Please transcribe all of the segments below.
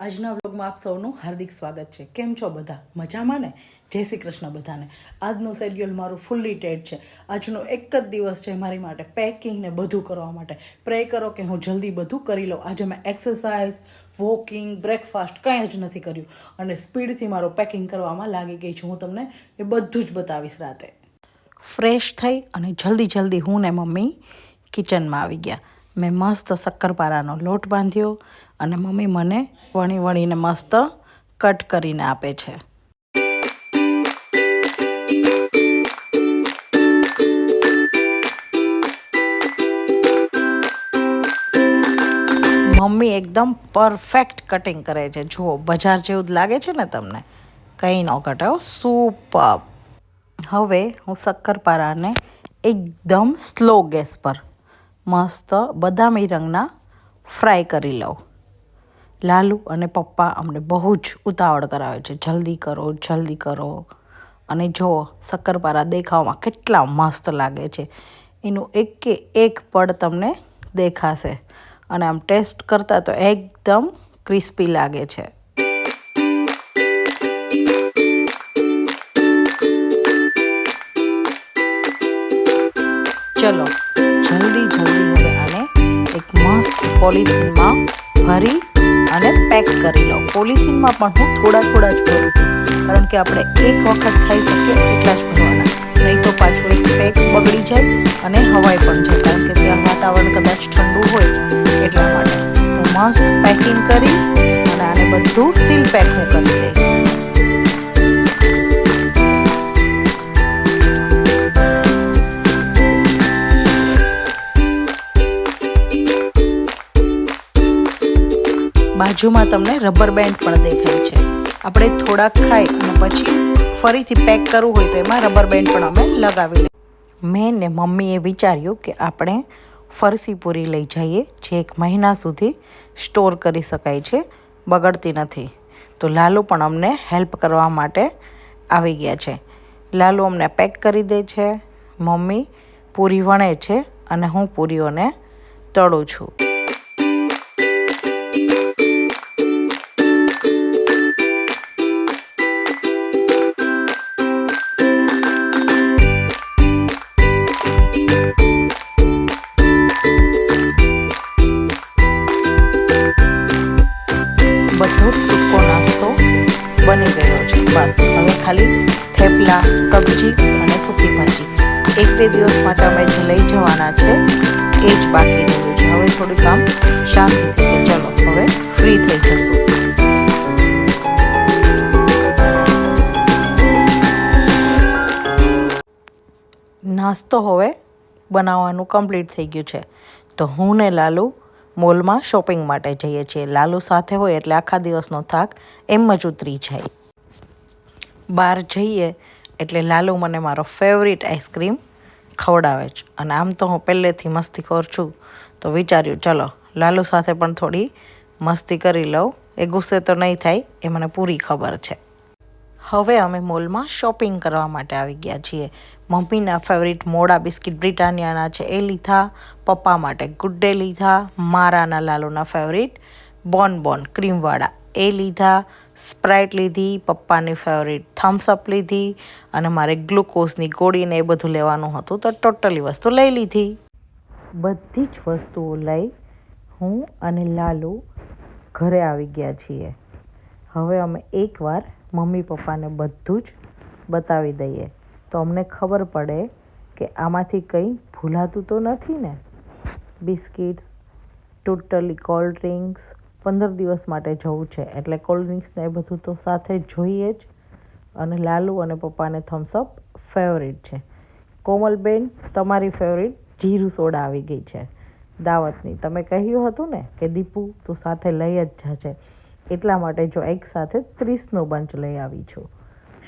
આજના વ્લોગમાં આપ સૌનું હાર્દિક સ્વાગત છે. કેમ છો બધા? મજામાં ને? જય શ્રી કૃષ્ણ બધાને. આજનું શેડ્યુલ મારું ફૂલ્લી ટેડ છે. આજનો એક જ દિવસ છે મારી માટે પેકિંગ ને બધું કરવા માટે. પ્રે કરો કે હું જલ્દી બધું કરી લઉં. આજે મેં એક્સરસાઇઝ વોકિંગ બ્રેકફાસ્ટ કંઈ જ નથી કર્યું. અને સ્પીડથી મારું પેકિંગ કરવામાં લાગી ગઈ છું. હું તમને એ બધું જ બતાવીશ રાતે. ફ્રેશ થઈ અને જલ્દી જલ્દી હું ને મમ્મી કિચનમાં આવી ગયા. મેં મસ્ત શક્કરપારાનો લોટ બાંધ્યો અને મમ્મી મને વણી વણીને મસ્ત કટ કરીને આપે છે. મમ્મી એકદમ પરફેક્ટ કટિંગ કરે છે. જુઓ, બજાર જેવું જ લાગે છે ને તમને? કંઈ ન ઘટે સુપર. હવે હું શક્કરપારાને એકદમ સ્લો ગેસ પર મસ્ત બદામી રંગના ફ્રાય કરી લઉં. લાલુ અને પપ્પા અમને બહુ જ ઉતાવળ કરાવે છે. જલ્દી કરો જલ્દી કરો. અને જુઓ શક્કરપારા દેખાવામાં કેટલા મસ્ત લાગે છે. એનું એક એક પડ તમને દેખાશે. અને આમ ટેસ્ટ કરતાં તો એકદમ ક્રિસ્પી લાગે છે. ચલો. જલ્દી જલ્દી હવે આને એક મસ્ત પોલિથીનમાં ભરી અને પેક કરી લો. પોલિથીનમાં પણ હું થોડા થોડા જ ભરું છું, કારણ કે આપણે એક વખત ખાઈ શકીએ એટલા જ ભરવાના. નહીં તો પાછું એક પેક બગડી જાય અને હવાઈ પણ જાય, કારણ કે ત્યાં વાતાવરણ કદાચ ઠંડુ હોય એટલા માટે. તો મસ્ત પેકિંગ કરી અને આને બધું સીલ પેક હું કરી દઈશ. બાજુમાં તમને રબર બેન્ડ પણ દેખાય છે. આપણે થોડાક ખાઈ અને પછી ફરીથી પેક કરવું હોય તો એમાં રબર બેન્ડ પણ અમે લગાવી લઈએ. મેં ને મમ્મીએ વિચાર્યું કે આપણે ફરસી પૂરી લઈ જઈએ, જે એક મહિના સુધી સ્ટોર કરી શકાય છે, બગડતી નથી. તો લાલુ પણ અમને હેલ્પ કરવા માટે આવી ગયા છે. લાલુ અમને પેક કરી દે છે, મમ્મી પૂરી વણે છે અને હું પૂરીઓને તળું છું. ખાલી થેપલા સબ્જી અને સૂકી ભાજી. એક બે દિવસ માટે અમે જે લઈ જવાના છે, એ જ બાકી રહ્યું છે. હવે થોડું કામ શાંતિથી ચલો, હવે ફ્રી થઈ જશું. નાસ્તો હવે બનાવવાનું કમ્પ્લીટ થઈ ગયું છે. તો હું ને લાલુ મોલમાં શોપિંગ માટે જઈએ છીએ. લાલુ સાથે હોય એટલે આખા દિવસનો થાક એમ જ ઉતરી જાય. બહાર જઈએ એટલે લાલુ મને મારો ફેવરિટ આઈસ્ક્રીમ ખવડાવે છે. અને આમ તો હું પહેલેથી મસ્તી કરું છું. તો વિચાર્યું, ચલો, લાલુ સાથે પણ થોડી મસ્તી કરી લઉં. એ ગુસ્સે તો નહીં થાય, એ મને પૂરી ખબર છે. હવે અમે મોલમાં શોપિંગ કરવા માટે આવી ગયા છીએ. મમ્મીના ફેવરિટ મોડા બિસ્કિટ બ્રિટાનિયાના છે, એ લીધા. પપ્પા માટે ગુડ ડે લીધા. મારાના લાલુના ફેવરિટ બોન બોન ક્રીમવાળા એ લીધા. સ્પ્રાઇટ લીધી, પપ્પાની ફેવરિટ થમ્સઅપ લીધી અને મારે ગ્લુકોઝની ગોળીને એ બધું લેવાનું હતું તો ટોટલી વસ્તુ લઈ લીધી. બધી જ વસ્તુઓ લઈ હું અને લાલુ ઘરે આવી ગયા છીએ. હવે અમે એકવાર મમ્મી પપ્પાને બધું જ બતાવી દઈએ. તો અમને ખબર પડે કે આમાંથી કંઈ ભૂલાતું તો નથી ને? બિસ્કિટ્સ, ટોટલી કોલ્ડ ડ્રિંક્સ પંદર દિવસ માટે જવું છે. એટલે કોલ્ડ ડ્રિંક્સને એ બધું તો સાથે જોઈએ જ. અને લાલુ અને પપ્પાને થમ્સઅપ ફેવરિટ છે. કોમલબેન, તમારી ફેવરિટ જીરું સોડા આવી ગઈ છે. દાવતની, તમે કહ્યું હતું ને કે દીપુ તું સાથે લઈ જ જાજે. એટલા માટે જો એક સાથે ત્રીસનો બંચ લઈ આવી છું.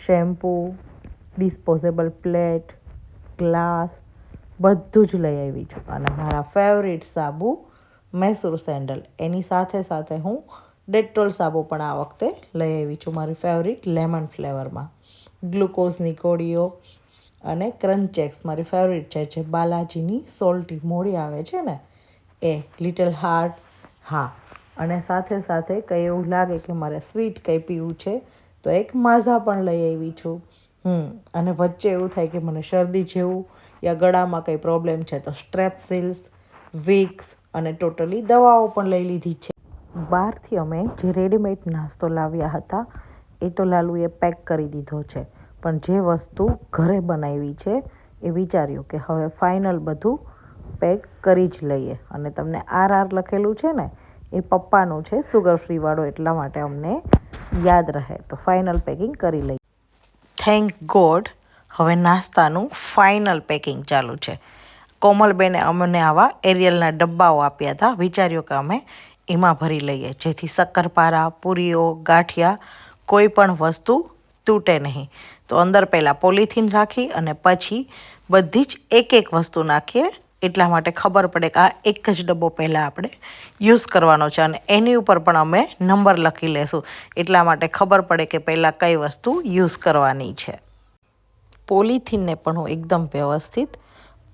શેમ્પૂ ડિસ્પોઝેબલ પ્લેટ ગ્લાસ બધું જ લઈ આવી છું. અને મારા ફેવરિટ સાબુ મૈસૂર સેન્ડલ. એની સાથે સાથે હું ડેટોલ સાબુ પણ આ વખતે લઈ આવી છું મારી ફેવરિટ લેમન ફ્લેવરમાં ગ્લુકોઝની ગોળીઓ અને ક્રંચેક્સ મારી ફેવરિટ છે, જે બાલાજીની સોલ્ટી મોળી આવે છે ને, એ લિટલ હાર્ટ હા, અને સાથે સાથે કંઈ એવું લાગે કે મારે સ્વીટ કંઈ પીવું છે, તો એક માઝા પણ લઈ આવી છું. હમ, અને વચ્ચે એવું થાય કે મને શરદી જેવું યા ગળામાં કંઈ પ્રોબ્લેમ છે તો સ્ટ્રેપસિલ્સ વિક્સ અને ટોટલી દવાઓ પણ લઈ લીધી છે. બહારથી અમે જે રેડીમેડ નાસ્તો લાવ્યા હતા, એ તો લાલુએ પેક કરી દીધો છે. પણ જે વસ્તુ ઘરે બનાવી છે, એ વિચાર્યું કે હવે ફાઇનલ બધું પેક કરી જ લઈએ. અને તમને આર આર લખેલું છે ને, એ પપ્પાનું છે સુગર ફ્રીવાળો એટલા માટે અમને યાદ રહે. તો ફાઇનલ પેકિંગ કરી લઈએ. થેન્ક ગોડ હવે નાસ્તાનું ફાઇનલ પેકિંગ ચાલુ છે. કોમલબેને અમને આવા એરિયલના ડબ્બાઓ આપ્યા હતા. વિચાર્યું કે અમે એમાં ભરી લઈએ. જેથી શક્કરપારા, પૂરીઓ, ગાંઠિયા કોઈ પણ વસ્તુ તૂટે નહીં. તો અંદર પહેલાં પોલિથીન રાખી અને પછી બધી જ એક એક વસ્તુ નાખીએ. એટલા માટે ખબર પડે કે આ એક જ ડબ્બો પહેલાં આપણે યુઝ કરવાનો છે અને એની ઉપર પણ અમે નંબર લખી લેશું. એટલા માટે ખબર પડે કે પહેલાં કઈ વસ્તુ યુઝ કરવાની છે. પોલિથીનને પણ હું એકદમ વ્યવસ્થિત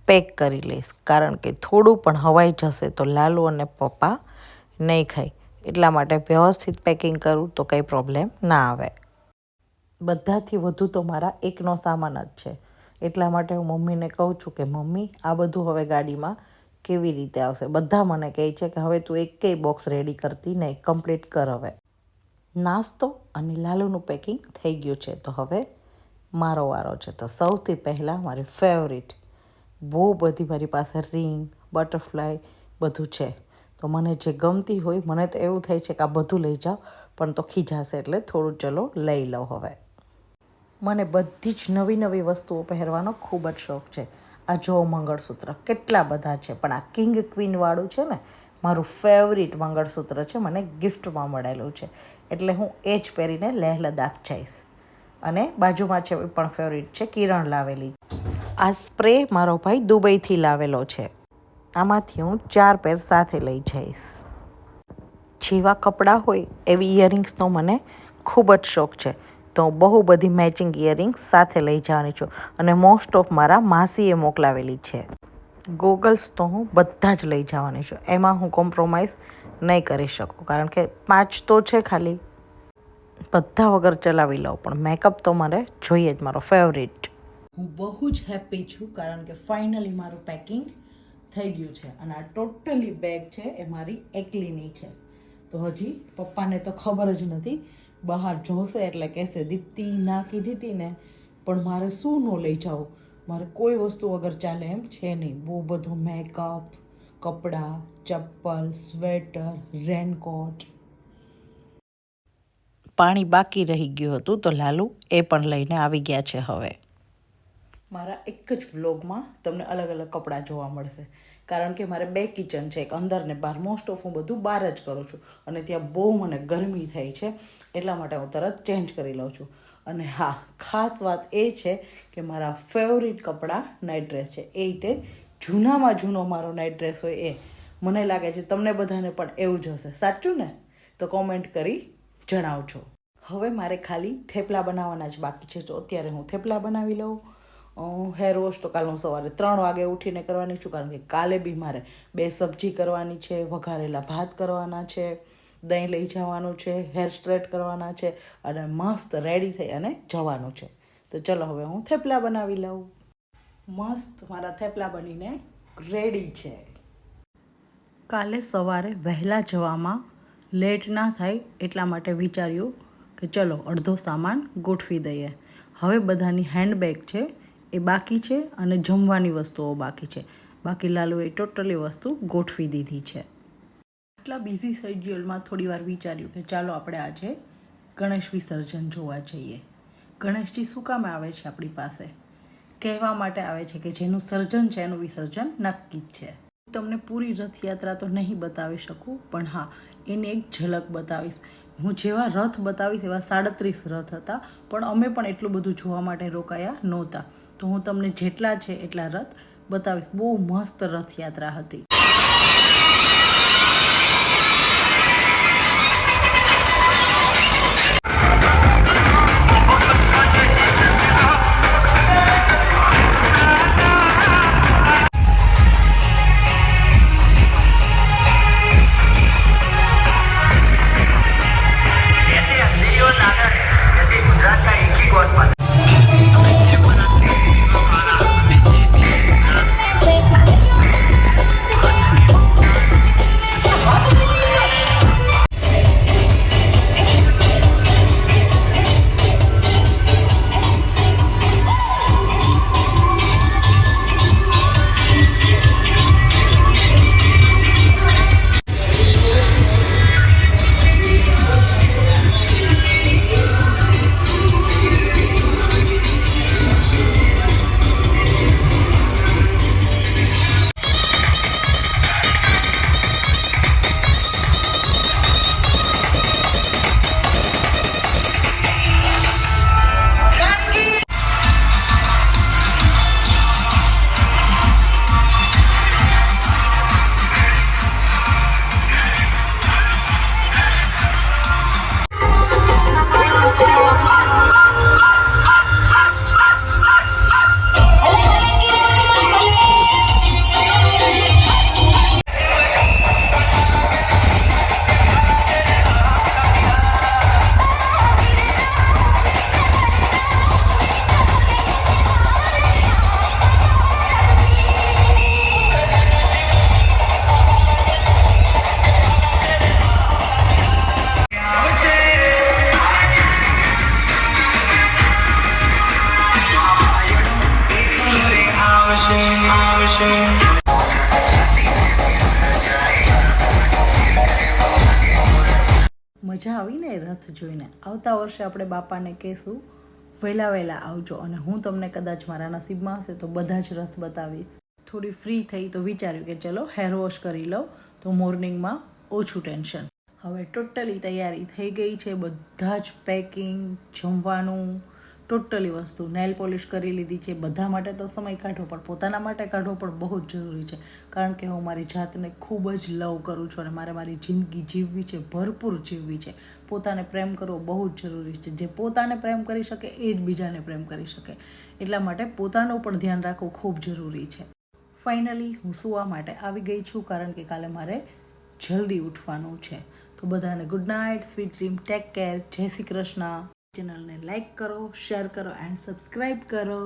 પેક કરી લઈશ. કારણ કે થોડું પણ હવાઈ જશે તો લાલુ અને પપ્પા નહીં ખાય. એટલા માટે વ્યવસ્થિત પેકિંગ કરું તો કંઈ પ્રોબ્લેમ ના આવે. બધાથી વધુ તો મારા એકનો સામાન જ છે. એટલા માટે હું મમ્મીને કહું છું કે, મમ્મી, આ બધું હવે ગાડીમાં કેવી રીતે આવશે? બધા મને કહે છે કે, હવે તું એકેય બોક્સ રેડી કરતી નહીં. કમ્પ્લીટ કર હવે. નાસ્તો અને લાલુનું પેકિંગ થઈ ગયું છે. તો હવે મારો વારો છે. તો સૌથી પહેલાં મારી ફેવરિટ બહુ બધી મારી પાસે રિંગ, બટરફ્લાય બધું છે. તો મને જે ગમતી હોય, મને તો એવું થાય છે કે આ બધું લઈ જાઓ, પણ તો ખીજાશે એટલે થોડું ચલો લઈ લઉં હવે. મને બધી જ નવી નવી વસ્તુઓ પહેરવાનો ખૂબ જ શોખ છે. આ જો મંગળસૂત્ર કેટલા બધા છે, પણ આ કિંગ ક્વીનવાળું છે ને, મારું ફેવરિટ મંગળસૂત્ર છે, મને ગિફ્ટમાં મળેલું છે. એટલે હું એ જ પહેરીને લેહ લદ્દાખ જઈશ. અને બાજુમાં છે પણ ફેવરિટ છે કિરણ લાવેલી. આ સ્પ્રે મારો ભાઈ દુબઈથી લાવેલો છે. આમાંથી હું ચાર પેર સાથે લઈ જઈશ. જેવા કપડાં હોય એવી ઇયરિંગ્સનો મને ખૂબ જ શોખ છે. તો બહુ બધી મેચિંગ ઇયરિંગ્સ સાથે લઈ જવાની છું અને મોસ્ટ ઓફ મારા માસીએ મોકલાવેલી છે. ગોગલ્સ તો હું બધા જ લઈ જવાની છું. એમાં હું કોમ્પ્રોમાઇઝ નહીં કરી શકું, કારણ કે પાંચ તો છે ખાલી. બધા વગર ચલાવી લઉં, પણ મેકઅપ તો મારે જોઈએ જ, મારો ફેવરિટ હું બહુ જ હેપી છું કારણ કે ફાઇનલી મારું પેકિંગ થઈ ગયું છે અને આ ટોટલી બેગ છે એ મારી એકલીની છે. તો હજી પપ્પાને તો ખબર જ નથી, બહાર જોશે એટલે કહેશે, દીપ્તિ, ના કીધી હતી ને, પણ મારે શું ન લઈ જાઉં? મારે કોઈ વસ્તુ વગર ચાલે એમ છે નહીં. બહુ બધું મેકઅપ કપડાં, ચપ્પલ સ્વેટર રેનકોટ પાણી બાકી રહી ગયું હતું તો લાલુ એ પણ લઈને આવી ગયા છે હવે. મારા એક જ વ્લોગમાં તમને અલગ અલગ કપડાં જોવા મળશે. કારણ કે મારે બે કિચન છે, એક અંદર ને બહાર. મોસ્ટ ઓફ હું બધું બહાર જ કરું છું. અને ત્યાં બહુ મને ગરમી થાય છે, એટલા માટે હું તરત ચેન્જ કરી લઉં છું. અને હા, ખાસ વાત એ છે કે મારા ફેવરિટ કપડાં નાઇટ ડ્રેસ છે. એ રીતે જૂનામાં જૂનો મારો નાઇટ ડ્રેસ હોય એ. મને લાગે છે તમને બધાને પણ એવું જ હશે. સાચું ને? તો કોમેન્ટ કરી જણાવજો. હવે મારે ખાલી થેપલા બનાવવાના જ બાકી છે. તો અત્યારે હું થેપલા બનાવી લઉં. હેર વોશ તો કાલ હું સવારે ત્રણ વાગે ઉઠીને કરવાની છું કારણ કે કાલે બી મારે બે સબ્જી કરવાની છે, વઘારેલા ભાત કરવાના છે, દહીં લઈ જવાનું છે, હેર સ્ટ્રેટ કરવાના છે અને મસ્ત રેડી થઈ અને જવાનું છે. તો ચલો હવે હું થેપલા બનાવી લઉં. મસ્ત મારા થેપલા બનીને રેડી છે. કાલે સવારે વહેલા જવામાં લેટ ના થાય એટલા માટે વિચાર્યું કે ચલો અડધો સામાન ગોઠવી દઈએ. હવે બધાની હેન્ડબેગ છે એ બાકી છે અને જમવાની વસ્તુઓ બાકી છે. બાકી લાલુએ ટોટલી વસ્તુ ગોઠવી દીધી છે. આટલા બિઝી થોડી વાર વિચાર્યું કે ચાલો આપણે આજે ગણેશ વિસર્જન જોવા જઈએ. ગણેશજી શું કામ આવે છે આપણી પાસે? કહેવા માટે આવે છે કે જેનું સર્જન છે, એનું વિસર્જન નક્કી જ છે. તમને પૂરી રથયાત્રા તો નહીં બતાવી શકું, પણ હા, એની એક ઝલક બતાવીશ. હું જેવા રથ બતાવીશ એવા સાડત્રીસ રથ હતા, પણ અમે પણ એટલું બધું જોવા માટે રોકાયા નહોતા. તો હું તમને જેટલા છે એટલા રથ બતાવીશ. બહુ મસ્ત રથયાત્રા હતી. રથ જોઈને આવતા વર્ષે આપણે બાપાને કહેશું વહેલા વહેલા આવજો અને હું તમને કદાચ મારા નસીબમાં હશે તો બધા જ રથ બતાવીશ. થોડી ફ્રી થઈ તો વિચાર્યું કે ચલો હેર વોશ કરી લઉં તો મોર્નિંગમાં ઓછું ટેન્શન હવે ટોટલી તૈયારી થઈ ગઈ છે, બધા જ પેકિંગ જમવાનું ટોટલી વસ્તુ. નેલ પોલિશ કરી લીધી છે. બધા માટે તો સમય કાઢવો પણ પોતાના માટે કાઢવો પણ બહુ જ જરૂરી છે. કારણ કે હું મારી જાતને ખૂબ જ લવ કરું છું અને મારે મારી જિંદગી જીવવી છે. ભરપૂર જીવવી છે. પોતાને પ્રેમ કરવો બહુ જ જરૂરી છે. જે પોતાને પ્રેમ કરી શકે, એ જ બીજાને પ્રેમ કરી શકે. એટલા માટે પોતાનું પણ ધ્યાન રાખવું ખૂબ જરૂરી છે. ફાઇનલી, હું સુવા માટે આવી ગઈ છું કારણ કે કાલે મારે જલ્દી ઉઠવાનું છે. તો બધાને good night, sweet dream, take care. જય શ્રી કૃષ્ણ. ચેનલને લાઈક કરો શેર કરો એન્ડ સબસ્ક્રાઈબ કરો.